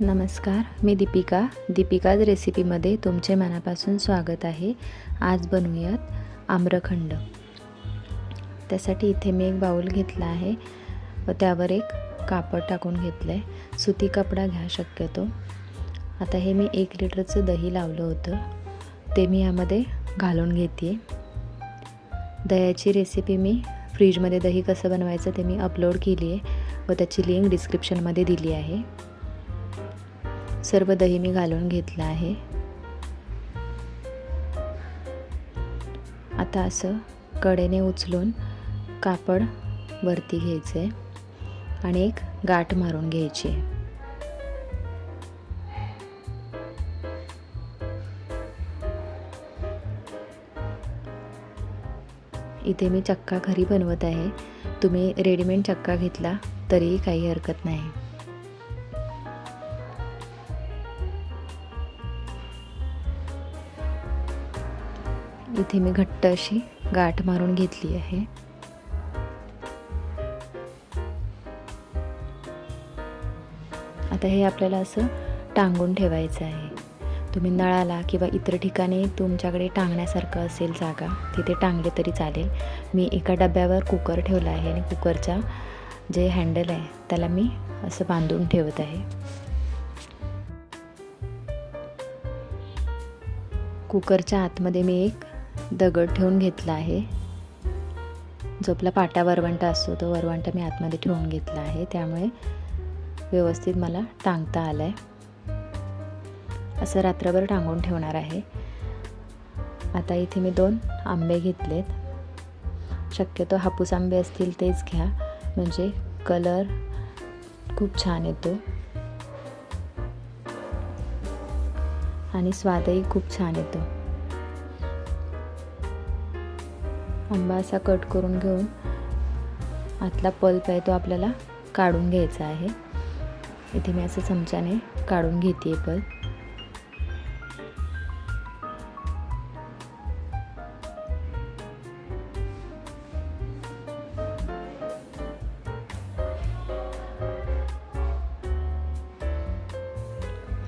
नमस्कार मी दीपिका. दीपिकाज रेसिपीमध्ये तुमचे मनापासून स्वागत आहे. आज बनवूयात आम्रखंड. त्यासाठी इथे मी एक बाऊल घेतला आहे व त्यावर एक कापड टाकून घेतलं आहे सुती कपडा घ्या शक्यतो. आता हे मी एक लिटरचं दही लावलं होतं. ते मी यामध्ये घालून घेते दह्याची रेसिपी मी फ्रीजमध्ये दही कसं बनवायचं ते मी अपलोड केली आहे व त्याची लिंक डिस्क्रिप्शनमध्ये दिली आहे. सर्व दही मी घालून घेतलं आहे. आता असं कडेने उचलून कापड वरती घ्यायचं आहे आणि एक गाठ मारून घ्यायची. आहे इथे मी चक्का घरी बनवत आहे. तुम्ही रेडीमेड चक्का घेतला तरीही काही हरकत नाही. इथे मी घट्ट अशी गाठ मारून घेतली आहे. आता हे आपल्याला असं टांगून ठेवायचं आहे. तुम्ही नळाला किंवा इतर ठिकाणी तुमच्याकडे टांगण्यासारखं असेल जागा तिथे टांगले तरी चालेल. मी एका डब्यावर कुकर ठेवला आहे आणि कुकरचा जे हँडल आहे त्याला मी असं बांधून ठेवत आहे. कुकरच्या आतमध्ये मी एक दगड ठेवून घेतला आहे. जो आपला पाटा वरवंटा असतो तो वरवंटा मी आतमध्ये ठेवून घेतला आहे. त्यामुळे व्यवस्थित मला टांगता आलं आहे असं रात्रभर टांगून ठेवणार आहे. आता इथे मी दोन आंबे घेतलेत. शक्यतो हापूस आंबे असतील तेच घ्या. म्हणजे कलर खूप छान येतो. आणि स्वादही खूप छान येतो. आंबा असा कट करून घेऊन आतला पल्प आहे तो आपल्याला काढून घ्यायचा आहे. इथे मी असं चमच्याने काढून घेते पल्प.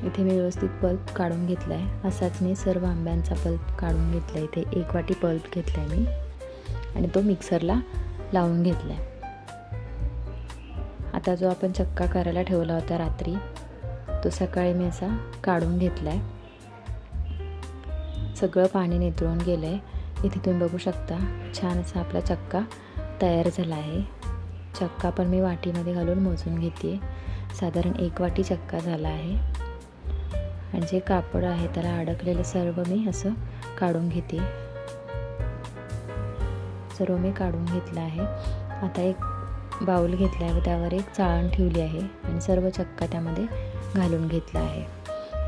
इथे मी व्यवस्थित पल्प काढून घेतला आहे असाच मी सर्व आंब्यांचा पल्प काढून घेतला इथे एक वाटी पल्प घेतला आहे मी. आणि तो मिक्सरला लावून घेतला आहे आता जो आपण चक्का करायला ठेवला होता रात्री तो सकाळी मी असा काढून घेतला आहे सगळं पाणी नितळून गेलं आहे इथे तुम्ही बघू शकता छान असा आपला चक्का तयार झाला आहे. चक्का पण मी वाटीमध्ये घालून मोजून घेते. साधारण एक वाटी चक्का झाला आहे. आणि जे कापड आहे त्याला अडकलेलं सर्व मी असं काढून घेते. सर्व मी काढून घेतलं आहे. आता एक बाऊल घेतला आहे व त्यावर एक चाळण ठेवली आहे आणि सर्व चक्का त्यामध्ये घालून घेतला आहे.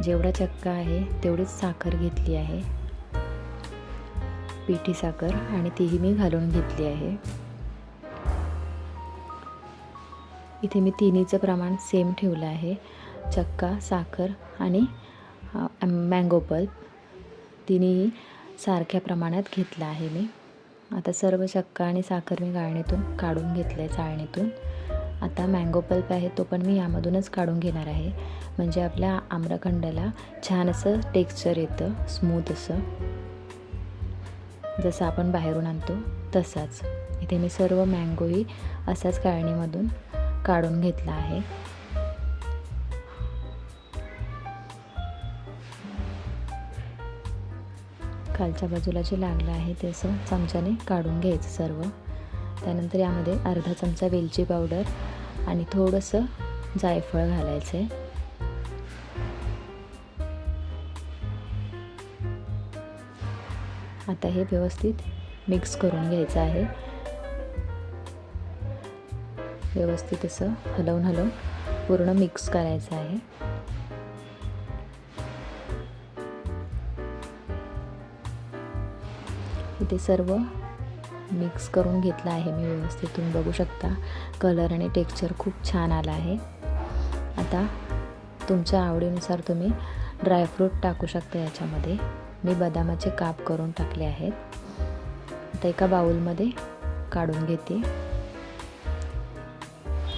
जेवढा चक्का आहे तेवढीच साखर घेतली आहे. पिठी साखर आणि तीही मी घालून घेतली आहे. इथे मी तिन्हीचं प्रमाण सेम ठेवलं आहे. चक्का साखर आणि मँगो पल्प. तिन्ही सारख्या प्रमाणात घेतला आहे मी. आता सर्व चक्का आणि साखर मी गाळणीतून काढून घेतलं आहे चाळणीतून. आता मँगो पल्प आहे तो पण मी यामधूनच काढून घेणार आहे. म्हणजे आपल्या आम्रखंडाला छान असं टेक्स्चर येतं स्मूथ असं. जसं आपण बाहेरून आणतो तसाच. इथे मी सर्व मँगोही असाच गाळणीमधून काढून घेतला आहे. खालच्या बाजूला जे लागलं आहे ते असं चमच्याने काढून घ्यायचं सर्व. त्यानंतर यामध्ये अर्धा चमचा वेलची पावडर आणि थोडंसं जायफळ घालायचं आहे आता हे व्यवस्थित मिक्स करून घ्यायचं आहे. व्यवस्थित असं हलवून हलवून पूर्ण मिक्स करायचं आहे. इथे सर्व मिक्स करून घेतलं आहे मी व्यवस्थित. तुम्ही बघू शकता. कलर आणि टेक्स्चर खूप छान आला आहे. आता तुमच्या आवडीनुसार तुम्ही ड्रायफ्रूट टाकू शकता याच्यामध्ये. मी बदामाचे काप करून टाकले आहेत. आता एका बाऊलमध्ये काढून घेते.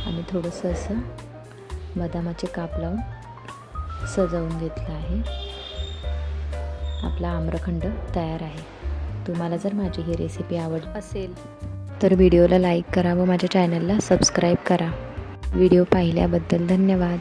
आणि थोडंसं असं बदामाचे काप लावून सजवून घेतलं आहे. आपला आम्रखंड तयार आहे. तुम्हाला जर माझी ही रेसिपी आवड असेल तर व्हिडिओला लाईक करा व माझ्या चॅनलला सबस्क्राईब करा. व्हिडिओ पाहिल्याबद्दल धन्यवाद.